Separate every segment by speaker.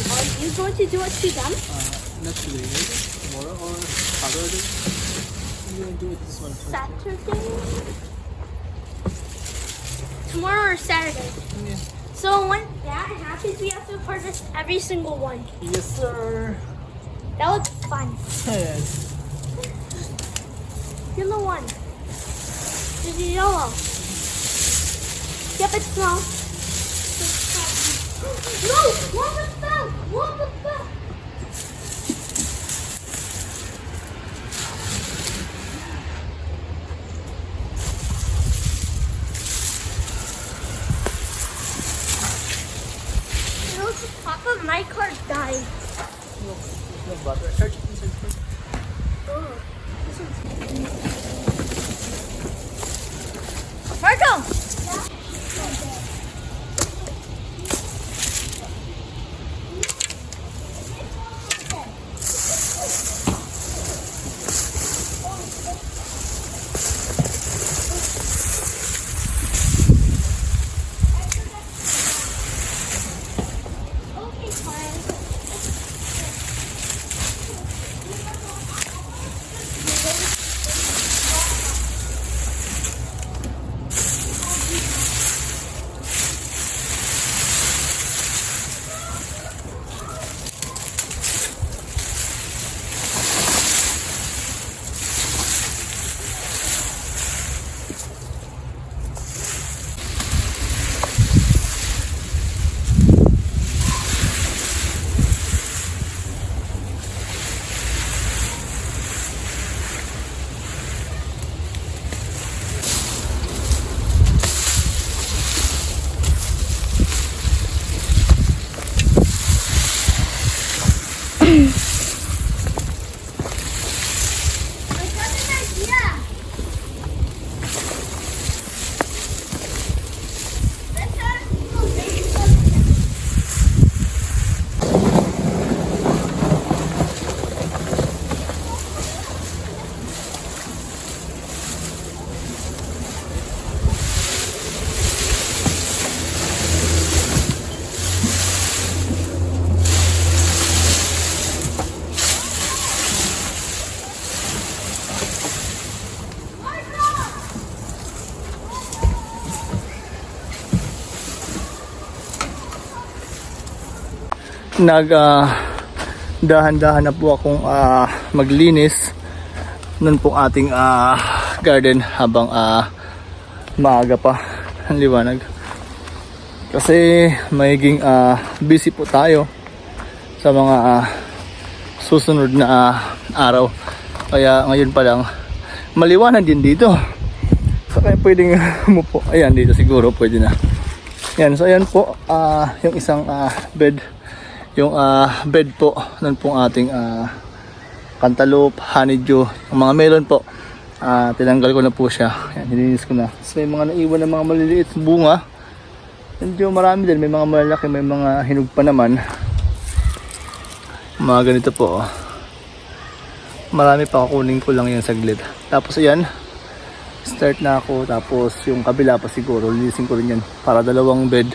Speaker 1: about the lemon? Are you going to do it to them?
Speaker 2: not today, maybe tomorrow or Saturday. I'm gonna do it this one first.
Speaker 1: Saturday? Tomorrow or Saturday?
Speaker 2: Yeah.
Speaker 1: So when that happens, we have to harvest every single one.
Speaker 2: Yes, sir.
Speaker 1: That looks fun.
Speaker 2: Yes.
Speaker 1: Yellow one. This is yellow. Yep, it's small. No! One was fell! One was fell! It looks like Papa, my card died.
Speaker 2: No butter. Search it inside first.
Speaker 1: Oh, this one's
Speaker 2: Nag ah, dahan-dahan na po akong ah, maglinis nun pong ating ah, garden habang ah, maaga pa ang liwanag. Kasi magiging ah, busy po tayo sa mga ah, susunod na ah, araw. Kaya ngayon pa lang maliwanag din dito. So kaya pwedeng umupo. Ayan dito siguro pwede na. Yan, so ayan po ah, yung isang ah, bed yung ah, bed po nun pong ating ah, cantaloupe, honeydew, yung mga melon po. Ah, tinanggal ko na po siya. Yan, nilinis ko na. So, may mga naiwan na mga maliliit bunga. Medyo marami din. May mga malalaki, may mga hinog pa naman. Mga ganito po. oh. Marami pa kukunin ko lang yan saglit. Tapos ayan, start na ako. Tapos yung kabila pa siguro, linisin ko rin yan. Para dalawang bed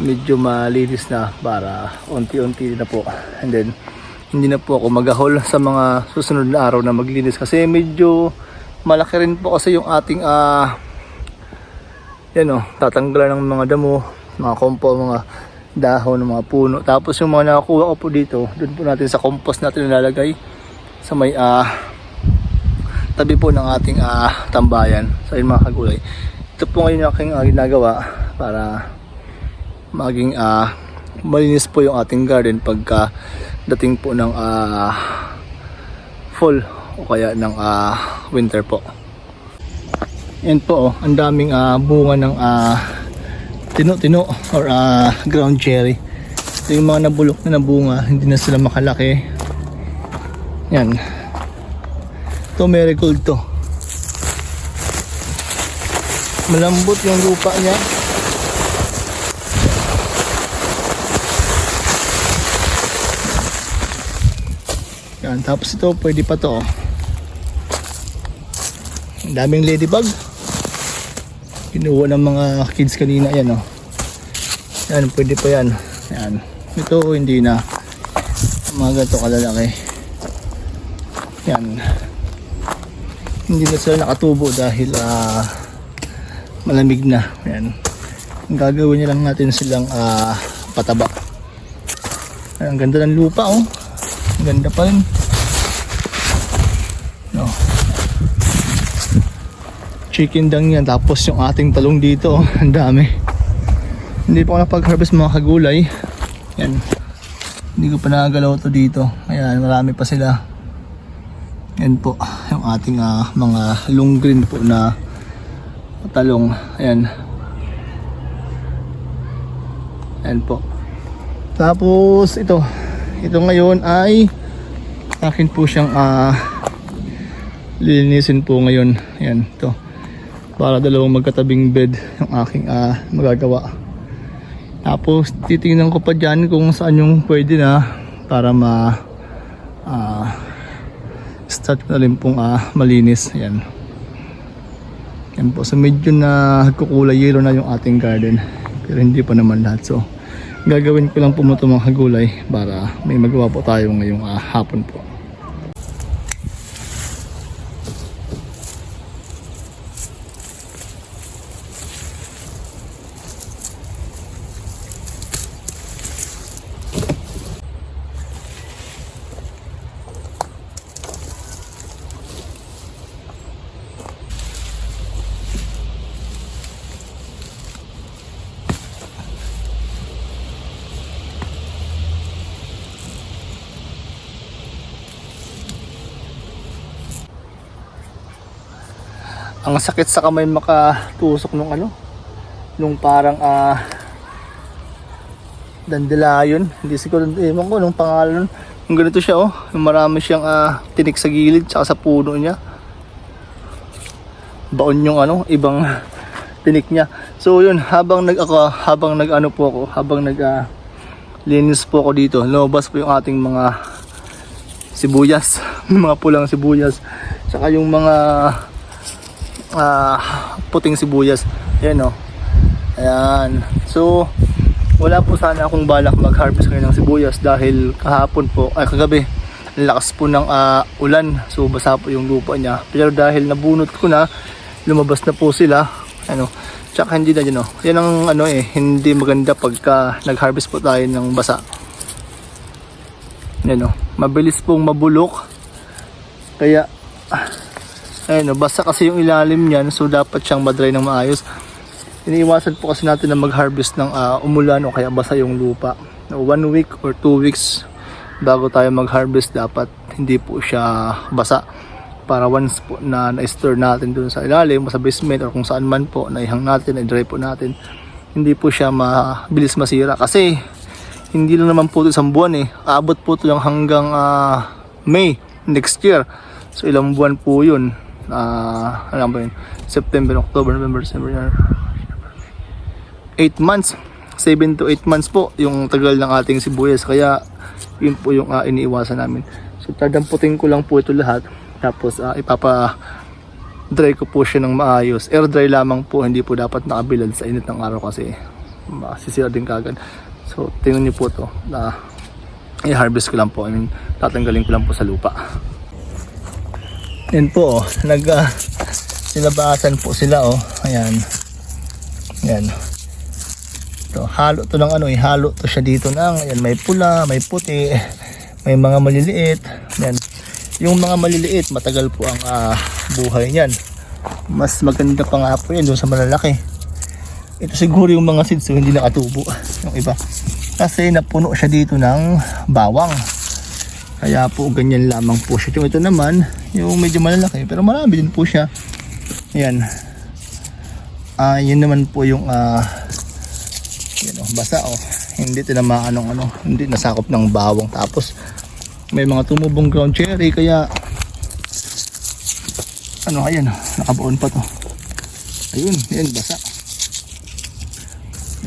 Speaker 2: medyo malinis na para unti-unti na po. And then, hindi na po ako magahol sa mga susunod na araw na maglinis kasi medyo malaki rin po kasi yung ating ah yan o, tatanggalan ng mga damo, mga kompo, mga dahon mga puno. Tapos yung mga nakakuha ko po dito, doon po natin sa compost natin nilalagay sa may ah tabi po ng ating ah tambayan sa mga kagulay. Ito po ngayon yung aking ah, ginagawa para maging ah malinis po yung ating garden pagka dating po ng ah fall o kaya ng ah winter po. Yan po oh, ang daming ah bunga ng ah tino-tino or ah ground cherry. Ito yung mga nabulok na nabunga, hindi na sila makalaki. Yan. Ito marigold to. Malambot yung lupa niya. Yan, tapos ito pwede pa to. oh. Ang daming ladybug. Kinuha ng mga kids kanina. Ayan oh. Yan, pwede pa yan. Yan. Ito hindi na. Mga ganito kalalaki. Yan. Hindi na sila nakatubo dahil ah malamig na. Yan. Ang gagawin niya lang natin silang ah pataba. Ang ganda ng lupa oh. Ang ganda pa rin. Chicken dang yan. Tapos yung ating talong dito oh. Ang dami. Hindi pa ako napag-harvest mga kagulay. Yan. Hindi ko pa nagagalaw to dito. Ayan, marami pa sila. Yan po, yung ating ah, mga long green po na talong. Ayan. Ayan po. Tapos ito. Ito ngayon ay akin po siyang ah lilinisin po ngayon. Ayan, ito. Para dalawang magkatabing bed yung aking ah, magagawa. Tapos titingnan ko pa dyan kung saan yung pwede na para ma ah, start na rin pong ah, malinis. Ayan. Yan po. So medyo na kukulay yellow na yung ating garden. Pero hindi pa naman lahat. So gagawin ko lang po mga kagulay para may magawa po tayo ngayong ah, hapon po. Ang sakit sa kamay makatusok nung ano nung parang ah dandelion. Hindi siguro ewan ko nung pangalan yung ganito siya oh. Yung marami siyang ah, tinik sa gilid tsaka sa puno niya. Baon yung ano ibang tinik niya. So yun habang nag ako habang nag ano po ako habang nag ah, linis po ako dito lumabas po yung ating mga sibuyas. Mga pulang sibuyas. Tsaka yung mga ah, puting sibuyas. Ayan o. Ayan. So, wala po sana akong balak mag-harvest ngayon ng sibuyas dahil kahapon po, ay kagabi, lakas po ng ah, ulan. So, basa po yung lupa niya. Pero dahil nabunot ko na, lumabas na po sila. Ano, tsaka hindi na yun o. Yan ang ano eh, hindi maganda pagka nag-harvest po tayo ng basa. Yan o. Mabilis pong mabulok. Kaya, Ayun, no, basta kasi yung ilalim niyan, so dapat siyang madry ng maayos. Iniiwasan po kasi natin na mag-harvest ng ah, umulan o kaya basa yung lupa. One week or two weeks bago tayo mag-harvest, dapat hindi po siya basa. Para once po na na-store natin dun sa ilalim, sa basement or kung saan man po, naihang natin, na-dry po natin, hindi po siya mabilis masira. Kasi hindi lang naman po ito isang buwan eh. Aabot po ito lang hanggang ah, May next year. So ilang buwan po yun. Ah, alam ba yun? September, October, November, December, January. 8 months. 7 to 8 months po yung tagal ng ating sibuyas. Kaya yun po yung ah, iniiwasan namin. So tadamputin ko lang po ito lahat. Tapos ah, ipapa dry ko po siya ng maayos. Air dry lamang po, hindi po dapat nakabilad sa init ng araw kasi masisira din kagad. So tingnan niyo po to na i-harvest ko lang po. I mean, tatanggalin ko lang po sa lupa. Yan po, nag uh, nilabasan po sila oh. Ayan. Yan. To, halo to ng ano, eh, halo to siya dito ng ayan, may pula, may puti, may mga maliliit. Yan. Yung mga maliliit, matagal po ang ah, buhay niyan. Mas maganda pa nga po yan doon sa malalaki. Ito siguro yung mga seeds so hindi nakatubo yung iba. Kasi napuno siya dito ng bawang. Kaya po ganyan lamang po siya. Ito naman, yung medyo malalaki, pero marami din po siya. Ayan. Ah, yun naman po yung ah yan oh, basa oh. Hindi tinamaan ng ano, hindi nasakop ng bawang. Tapos may mga tumubong ground cherry kaya ano ayan, oh, nakabaon pa to. Ayun, yan basa.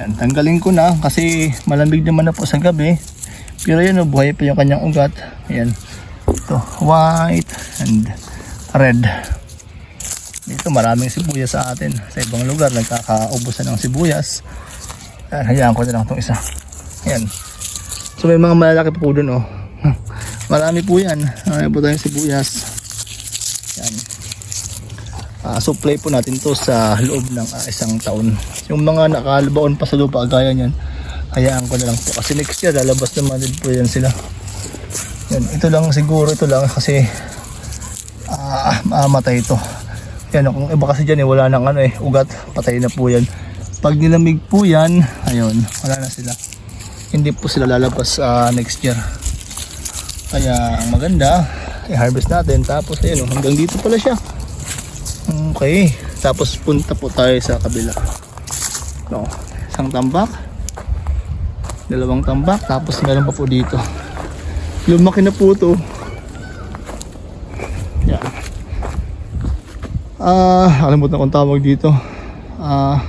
Speaker 2: Yan, tanggalin ko na kasi malamig naman na po sa gabi. Pero yan, oh, buhay pa yung kanyang ugat. Ayan. Ito, white and red. Dito maraming sibuyas sa atin. Sa ibang lugar nagkakaubusan ng sibuyas. Ayan, hayaan ko na lang itong isa. Ayan. So may mga malalaki pa po dun oh. Marami po yan. Marami po tayong sibuyas. Yan. Ah, supply po natin to sa loob ng ah, isang taon. Yung mga nakalabaon pa sa lupa gaya niyan, hayaan ko na lang po. Kasi next year lalabas naman din po yan sila. Yan, ito lang siguro ito lang kasi ah, mamatay ito. Yan, kung iba kasi dyan eh, wala nang ano eh, ugat, patay na po yan. Pag nilamig po yan, ayun, wala na sila. Hindi po sila lalabas ah, next year. Kaya ang maganda, i-harvest natin. Tapos ayun, oh, hanggang dito pala siya. Okay. Tapos punta po tayo sa kabila. No, isang tambak. Dalawang tambak. Tapos meron pa po dito. Lumaki na po to. Yan. Ah, kalimutan ko ang tawag dito. Ah,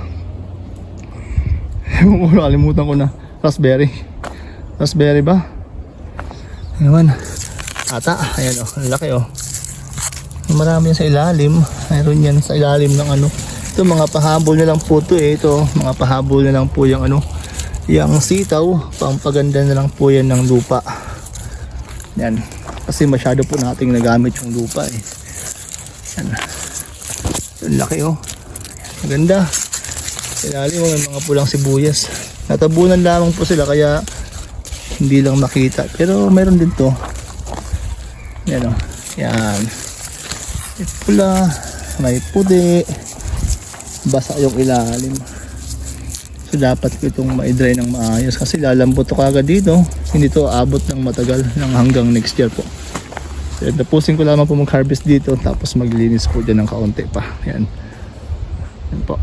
Speaker 2: ewan ko, kalimutan ko na. Raspberry. Raspberry ba? Ewan. Ata, ayan oh, ang laki oh. Marami yan sa ilalim. Mayroon yan sa ilalim ng ano. Ito mga pahabol na lang po to eh. Ito mga pahabol na lang po yung ano. Yung sitaw. Pampaganda na lang po yan ng lupa. Yan. Kasi masyado po nating nagamit yung lupa eh. Yan. Ang laki oh. Maganda. Ilalim oh, may mga pulang sibuyas. Natabunan lamang po sila kaya hindi lang makita. Pero meron din to. Yan oh. Yan. May pula, may puti, basa yung ilalim. So dapat itong ma-dry ng maayos kasi lalambot to kagad dito. Hindi to abot ng matagal ng hanggang next year po. So tapusin ko lamang po mag-harvest dito tapos maglinis po dyan ng kaunti pa. Yan. Yan po.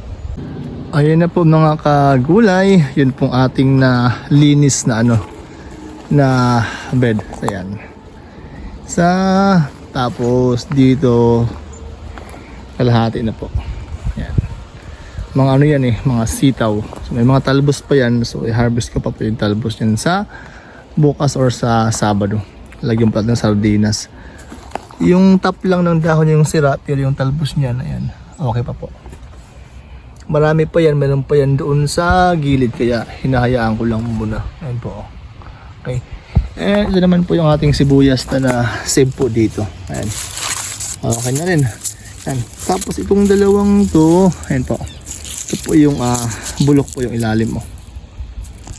Speaker 2: Ayun na po mga kagulay. Yun pong ating na linis na ano na bed. Ayan. Sa tapos dito kalahati na po. Yan. Mga ano yan eh, mga sitaw. So, may mga talbos pa yan. So i-harvest ko pa po yung talbos yan sa bukas or sa Sabado. Lagyan pa ng sardinas. Yung top lang ng dahon yung sira pero yung talbos niyan, ayan. Okay pa po. Marami pa yan, meron pa yan doon sa gilid kaya hinahayaan ko lang muna. Ayan po. Okay. Eh, ito naman po yung ating sibuyas na na save po dito. Ayan. Okay na rin. Ayan. Tapos itong dalawang to, ayan po. Ito po yung ah, bulok po yung ilalim mo.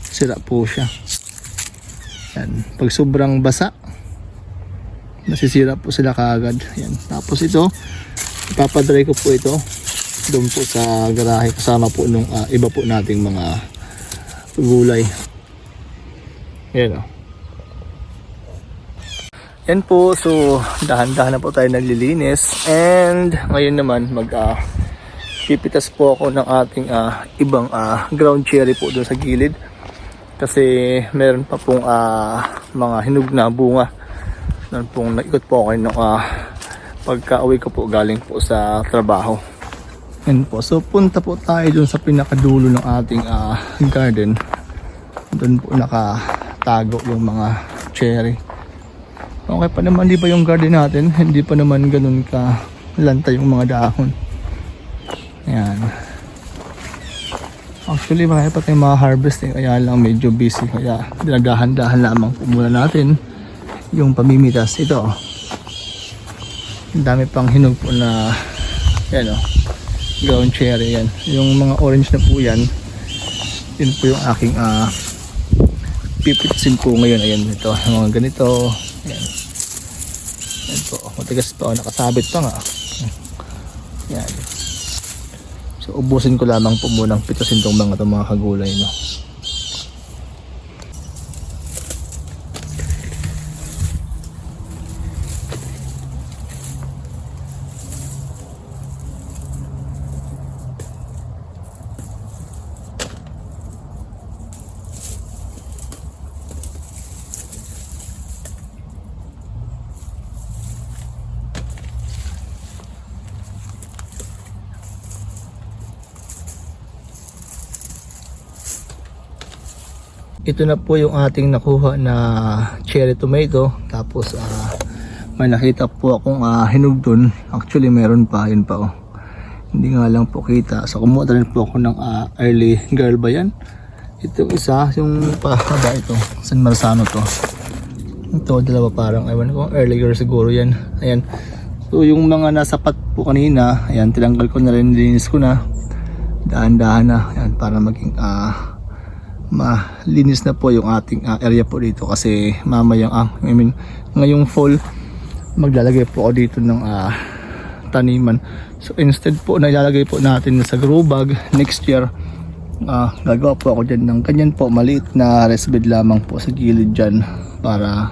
Speaker 2: Sira po siya. Ayan. Pag sobrang basa, nasisira po sila kaagad. Ayan. Tapos ito, ipapadry ko po ito doon po sa garahe kasama po nung ah, iba po nating mga gulay. Ayan o. Yan po, so dahan-dahan na po tayo naglilinis and ngayon naman mag ah, pipitas po ako ng ating ah, ibang ah, ground cherry po doon sa gilid. Kasi meron pa pong ah, mga hinog na bunga. Doon pong naikot po ako nung ah, pagka-uwi ko po galing po sa trabaho. Yan po, so punta po tayo doon sa pinakadulo ng ating ah, garden. Doon po nakatago yung mga cherry. Okay pa naman, di ba yung garden natin? Hindi pa naman ganun ka lanta yung mga dahon. Ayan. Actually, marami pa tayong mga harvest eh. Kaya lang medyo busy. Kaya dinadahan-dahan lamang po muna natin yung pamimitas. Ito. oh. Ang dami pang hinog po na yan o. Ground cherry yan. Yung mga orange na po yan. Yun po yung aking ah pipitsin po ngayon. Ayan ito. Mga ganito. Ayan. Ayan po. Matigas pa. oh, Nakasabit pa nga. Ayan. So ubusin ko lamang po munang pitasin tong mga itong mga kagulay no. Ito na po yung ating nakuha na cherry tomato. Tapos ah, may nakita po akong ah, hinog dun. Actually meron pa, yun pa oh. Hindi nga lang po kita. So kumuha rin po ako ng ah, early girl ba yan? Itong isa, yung pahaba ito. San Marzano to. Ito, dalawa parang, ewan ko, early girl siguro yan. Ayan. So yung mga nasa pat po kanina, ayan, tilanggal ko na rin, linis ko na. Dahan-dahan na, ayan, para maging ah malinis na po yung ating ah, area po dito kasi mamayang ah, I mean, ngayong fall maglalagay po ako dito ng ah, taniman. So instead po na ilalagay po natin sa grow bag next year. Ah gagawa po ako dyan ng ganyan po maliit na rest bed lamang po sa gilid dyan para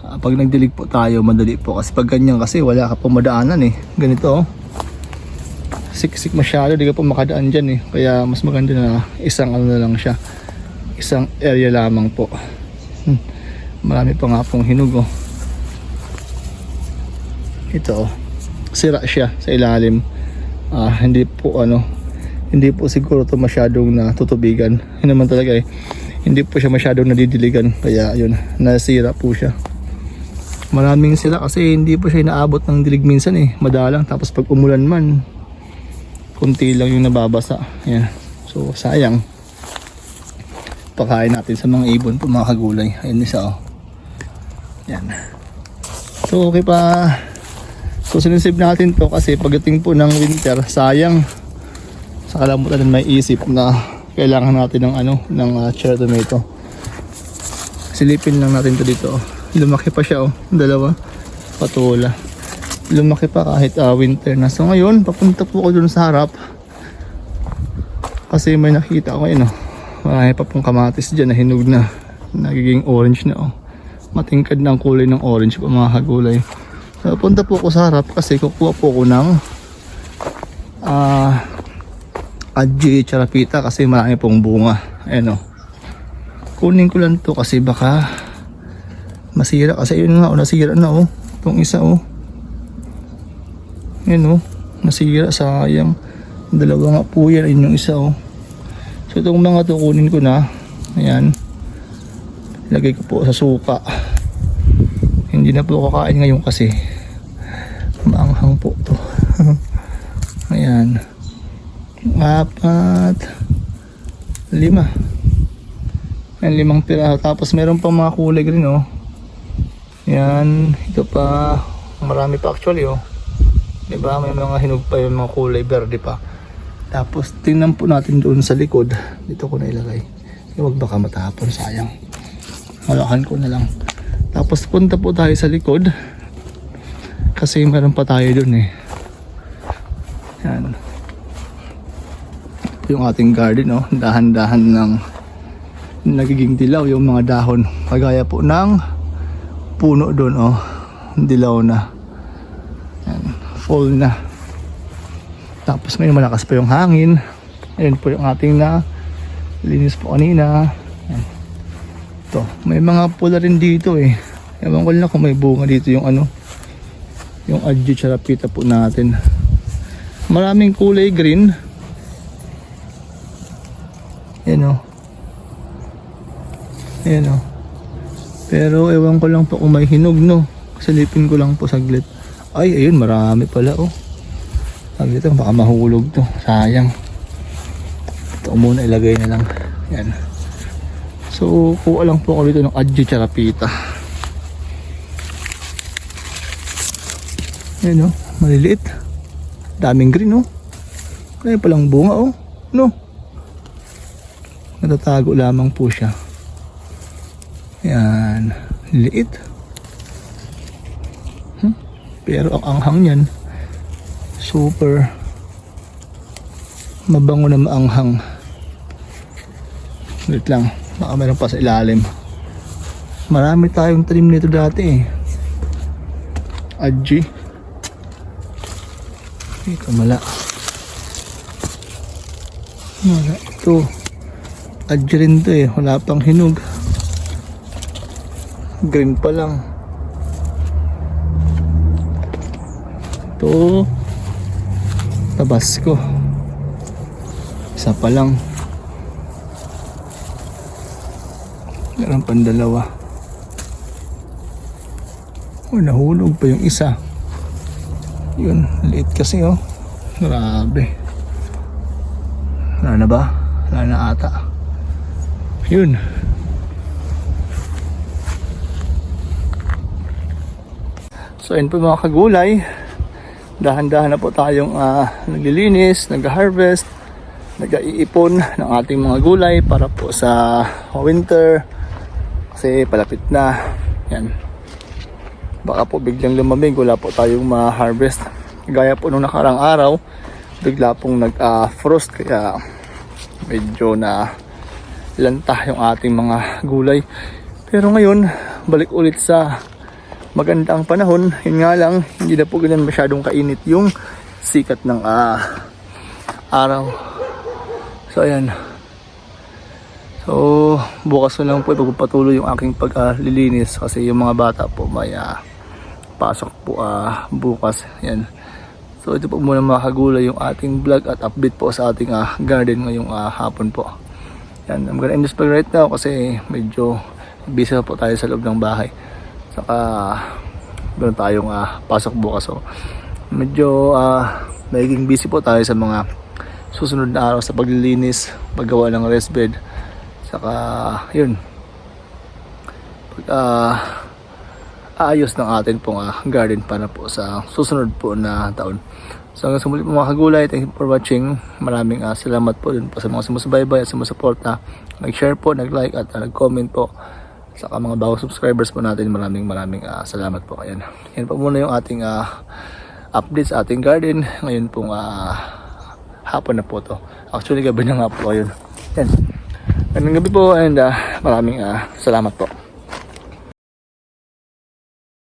Speaker 2: ah, pag nagdilig po tayo madali po. Kasi pag ganyan kasi wala ka po madaanan eh. Ganito oh siksik masyado di ka po makadaan dyan eh. Kaya mas maganda na isang ano na lang siya. Isang area lamang po. Hmm. marami pa nga pong hinog oh. Ito oh. Sira siya sa ilalim. Ah, hindi po ano hindi po siguro to masyadong natutubigan. Yun naman talaga eh. Hindi po siya masyadong nadidiligan. Kaya yun nasira po siya. Maraming sila kasi hindi po siya inaabot ng dilig minsan eh. Madalang tapos pag umulan man kunti lang yung nababasa yan so sayang pakain natin sa mga ibon po mga kagulay ayun isa oh yan so okay pa So sinisave natin to kasi pagdating po ng winter, sayang sa kalamutan may isip na kailangan natin ng ano, ng uh, cherry tomato. Silipin lang natin to dito. oh. Lumaki pa siya oh, dalawa. Patula. Lumaki pa kahit ah, winter na. So ngayon, papunta po ako dun sa harap. Kasi may nakita ako yun oh. Marami pa pong kamatis dyan na hinog na. Nagiging orange na oh. Matingkad na ang kulay ng orange po mga kagulay. So, punta po ako sa harap kasi kukuha po ako ng ah Adji Charapita kasi marami pong bunga. Ayan o. Kunin ko lang to kasi baka masira kasi yun nga o nasira na o. Itong isa o. Ayan o. Nasira sayang. Dalawa nga po yan. Ayun yung isa o. So itong mga to kunin ko na. Ayan. Lagay ko po sa suka. Hindi na po kakain ngayon kasi maanghang po to. Ayan. Apat. Lima. Ayan, limang piraso. Tapos meron pang mga kulay green oh. Ayan. Ito pa. Marami pa actually oh. Diba? May mga hinog pa yung mga kulay verde pa. Tapos tingnan po natin doon sa likod. Dito ko na ilagay. Huwag baka matapon. Sayang. Halakan ko na lang. Tapos punta po tayo sa likod. Kasi meron pa tayo dun eh. Yan. Yung ating garden oh. Dahan-dahan ng nagiging dilaw yung mga dahon. Kagaya po ng puno dun oh. Dilaw na. Fall na. Tapos ngayon malakas pa yung hangin. Ayun po yung ating na linis po kanina. Yan. Ito, may mga pula rin dito eh. Ewan ko lang kung may bunga dito yung ano, yung adju charapita po natin. Maraming kulay green. Yan o. Yan o. Pero ewan ko lang po kung may hinog no. Silipin ko lang po saglit. Ay, ayun, marami pala oh. Saglit baka mahulog to. Sayang. Ito muna ilagay na lang. Yan. So, kuha lang po ako dito ng Adju Charapita. Ayan o, maliliit. Daming green o. Kaya palang bunga o. No. Natatago lamang po siya. Ayan. Liit. Hmm? Pero ang anghang niyan, super mabango na maanghang. Wait lang. Baka meron pa sa ilalim. Marami tayong trim nito dati eh. Adji. Ito mala. Wala. Ito. Adji rin to eh. Wala pang hinog. Green pa lang. Ito. Tabasco. Isa pa lang. Meron pang dalawa. Oh, nahulog pa yung isa. Yun, liit kasi oh. Grabe. Wala na ba? Wala na ata. Yun. So yun po mga kagulay. Dahan-dahan na po tayong ah, naglilinis, nag-harvest, nag-iipon ng ating mga gulay para po sa winter. Kasi palapit na. Yan. Baka po biglang lumamig, wala po tayong ma-harvest. Gaya po nung nakarang araw, bigla pong nag-frost kaya medyo na lanta yung ating mga gulay. Pero ngayon, balik ulit sa maganda ang panahon. Yun nga lang, hindi na po ganyan masyadong kainit yung sikat ng ah, araw. So ayan. So bukas na lang po ipagpapatuloy yung aking paglilinis kasi yung mga bata po may ah, pasok po ah, bukas. Yan. So ito po muna mga kagulay yung ating vlog at update po sa ating ah, garden ngayong ah, hapon po. Yan, I'm gonna end this vlog right now kasi medyo busy po tayo sa loob ng bahay. Saka meron tayong ah, pasok bukas. So medyo ah, magiging busy po tayo sa mga susunod na araw sa paglilinis, paggawa ng rest bed. Saka yun. Pag, ah, aayos ng atin pong ah, garden para po sa susunod po na taon. So hanggang sa muli po mga kagulay, thank you for watching. Maraming ah, salamat po din po sa mga sumusubaybay at sumusuporta. Nag-share po, nag-like at ah, nag-comment po. Saka mga bagong subscribers po natin, maraming maraming ah, salamat po. Ayan. Yan po muna yung ating ah, update ating garden. Ngayon pong ah, hapon na po to. Actually gabi na nga po ayun. Yan. Magandang gabi po and ah, maraming ah, salamat po.